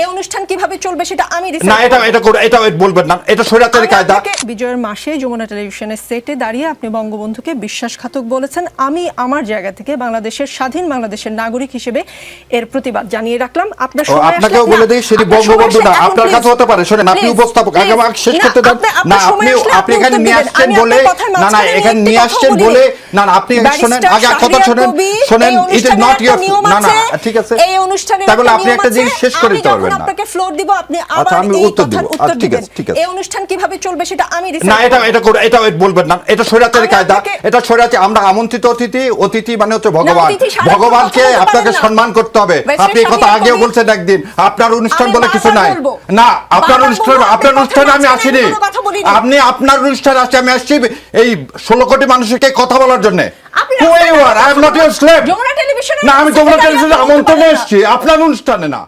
এই অনুষ্ঠান কীভাবে চলবে সেটা আমি না এটা এটা এটা বলবেন না। এটা স্বৈরাচারী কায়দা। বিজয়ের মাসে যমুনা টেলিভিশনের সেটে দাঁড়িয়ে আপনি বঙ্গবন্ধুকে বিশ্বাসঘাতক বলেছেন। আমি আমার জায়গা থেকে বাংলাদেশের স্বাধীন বাংলাদেশের নাগরিক হিসেবে এর প্রতিবাদ জানিয়ে রাখলাম। আপনার আপনাকেও বলে দিই সেটি বঙ্গবন্ধু না। আপনার কাছে হতে পারে। শোনেন আপনি উপস্থাপক আগে আমাকে শেষ করতে দেন। না আপনি আপনি এখানে নিয়ে আসছেন বলে না না এখানে নিয়ে আসছেন বলে। না না আপনি শোনেন আগে কথা শাহরিয়ার শোনেন। কবির, শোনেন এই ইট ইজ নট একটা না না ঠিক আছে। এই অনুষ্ঠানের তাহলে আপনি একটা জিনিস শেষ করে দিতে যখন পারবেন না। আপনাকে ফ্লোর দিব আপনি আচ্ছা, আবার আমি উত্তর দিব। আচ্ছা, ঠিক দিবেন। আছে, ঠিক আছে। এই অনুষ্ঠান কীভাবে চলবে সেটা আমি না এটা এটা এটা বলবেন না। এটা স্বৈরাচারী কায়দা। এটা স্বৈরাচারী আমরা আমন্ত্রিত অতিথি অতিথি মানে হচ্ছে ভগবান। ভগবানকে আপনাকে সম্মান করতে হবে। আপনি কথা আগেও বলছেন একদিন। আপনার অনুষ্ঠান বলে কিছু নাই। না আপনার অনুষ্ঠান আপনার অনুষ্ঠানে আমি আসিনি। আপনি আপনার অনুষ্ঠান আসছি আমি আসছি। এই ষোলো কোটি মানুষকে কথা বলার জন্য। না আমি টেলিভিশনে আমন্ত্রণে এসেছি। আপনার অনুষ্ঠানে না।